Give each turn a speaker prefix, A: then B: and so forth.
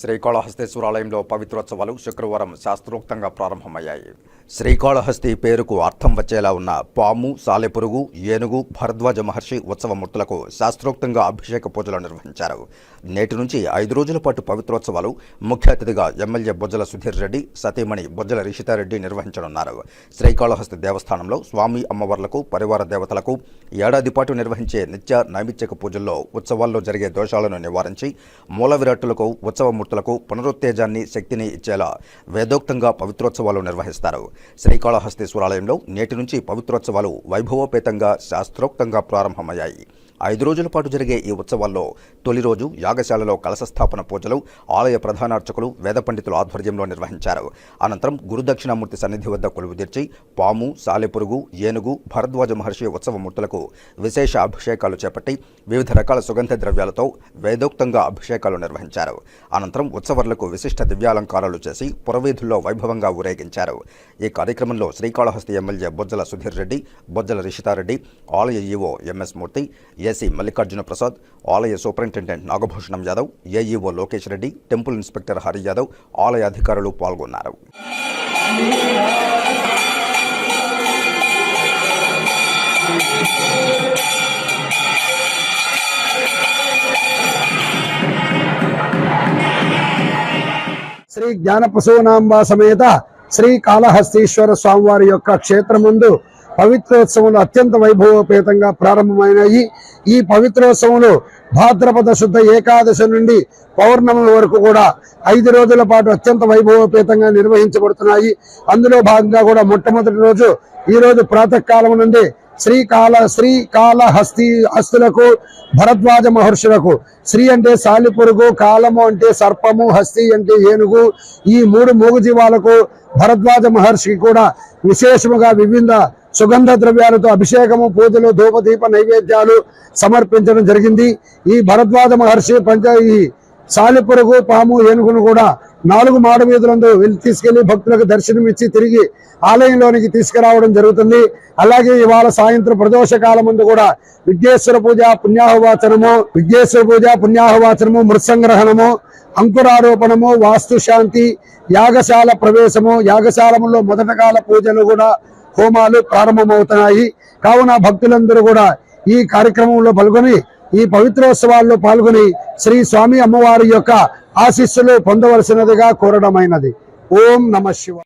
A: శ్రీకాళహస్తేశ్వరాలయంలో పవిత్రోత్సవాలు శుక్రవారం శాస్త్రోక్తంగా ప్రారంభమయ్యాయి. శ్రీకాళహస్తి పేరుకు అర్థం వచ్చేలా ఉన్న పాము సాలెపురుగు ఏనుగు భరద్వాజ మహర్షి ఉత్సవమూర్తులకు శాస్త్రోక్తంగా అభిషేక పూజలు నిర్వహించారు. నేటి నుంచి ఐదు రోజుల పాటు పవిత్రోత్సవాలు ముఖ్య అతిథిగా ఎమ్మెల్యే బొజ్జల సుధీర్ రెడ్డి సతీమణి బొజ్జల రిషితారెడ్డి నిర్వహించనున్నారు. శ్రీకాళహస్తి దేవస్థానంలో స్వామి అమ్మవార్లకు పరివార దేవతలకు ఏడాది పాటు నిర్వహించే నిత్య నైమిత్యక పూజల్లో ఉత్సవాల్లో జరిగే దోషాలను నివారించి మూల విరాట్టులకు మూర్తులకు పునరుత్తేజాన్ని శక్తిని ఇచ్చేలా వేదోక్తంగా పవిత్రోత్సవాలు నిర్వహిస్తారు. శ్రీకాళహస్తీశ్వరాలయంలో నేటి నుంచి పవిత్రోత్సవాలు వైభవోపేతంగా శాస్త్రోక్తంగా ప్రారంభమయ్యాయి. ఐదు రోజుల పాటు జరిగే ఈ ఉత్సవాల్లో తొలి రోజు యాగశాలలో కలశస్థాపన పూజలు ఆలయ ప్రధానార్చకులు వేద పండితుల ఆధ్వర్యంలో నిర్వహించారు. అనంతరం గురుదక్షిణామూర్తి సన్నిధి వద్ద కొలువుదీర్చి పాము సాలెపురుగు ఏనుగు భరద్వాజ మహర్షి ఉత్సవమూర్తులకు విశేష అభిషేకాలు చేపట్టి వివిధ రకాల సుగంధ ద్రవ్యాలతో వేదోక్తంగా అభిషేకాలు నిర్వహించారు. అనంతరం ఉత్సవర్లకు విశిష్ట దివ్యాలంకారాలు చేసి పురవీధుల్లో వైభవంగా ఊరేగించారు. ఈ కార్యక్రమంలో శ్రీకాళహస్తి ఎమ్మెల్యే బొజ్జల సుధీర్ రెడ్డి బొజ్జల రిషితారెడ్డి ఆలయ EO MS Murthy AC Mallikarjuna Prasad ఆలయ superintendent Nagabhushanam Yadav AEO Lokesh Reddy temple inspector Hari Yadav ఆలయ అధికారులు పాల్గొన్నారు.
B: శ్రీ జ్ఞాన ప్రసూనాంబ సమేత శ్రీ కాళహస్తీశ్వర స్వామివారి యొక్క క్షేత్రముందు పవిత్రోత్సవంలో అత్యంత వైభవోపేతంగా ప్రారంభమైనాయి. ఈ పవిత్రోత్సవంలో భాద్రపద శుద్ధ ఏకాదశి నుండి పౌర్ణమి వరకు కూడా ఐదు రోజుల పాటు అత్యంత వైభవోపేతంగా నిర్వహించబడుతున్నాయి. అందులో భాగంగా కూడా మొట్టమొదటి రోజు ఈ రోజు ప్రాతకాలం నుండి శ్రీకాళ శ్రీకాళహస్తి హస్తులకు భరద్వాజ మహర్షులకు శ్రీ అంటే సాలిపురుగు కాలము అంటే సర్పము హస్తి అంటే ఏనుగు ఈ మూడు మూగు జీవాలకు భరద్వాజ మహర్షికి కూడా విశేషముగా వివిధ సుగంధ ద్రవ్యాలతో అభిషేకము పూజలు ధూపదీప నైవేద్యాలు సమర్పించడం జరిగింది. ఈ భరద్వాజ మహర్షి పంచ ఈ సాలిపురుగు పాము ఏనుగును కూడా నాలుగు మాడ వీధులందు వెళ్ళి తీసుకెళ్ళి భక్తులకు దర్శనం ఇచ్చి తిరిగి ఆలయంలోనికి తీసుకురావడం జరుగుతుంది. అలాగే ఇవాళ సాయంత్రం ప్రదోష కాలం ముందు కూడా విఘ్నేశ్వర పూజ పుణ్యాహవాచనము విఘ్నేశ్వర పూజ పుణ్యాహవాచనము మృత్సంగ్రహణము అంకురారోపణము వాస్తుశాంతి యాగశాల ప్రవేశము యాగశాలములో మొదట కాల పూజలు కూడా హోమాలు ప్రారంభమవుతున్నాయి. కావున భక్తులందరూ కూడా ఈ కార్యక్రమంలో పాల్గొని ఈ పవిత్రోత్సవాల్లో పాల్గొని శ్రీ స్వామి అమ్మవారి యొక్క ఆశీస్సులు పొందవలసినదిగా కోరడమైనది. ఓం నమ శివ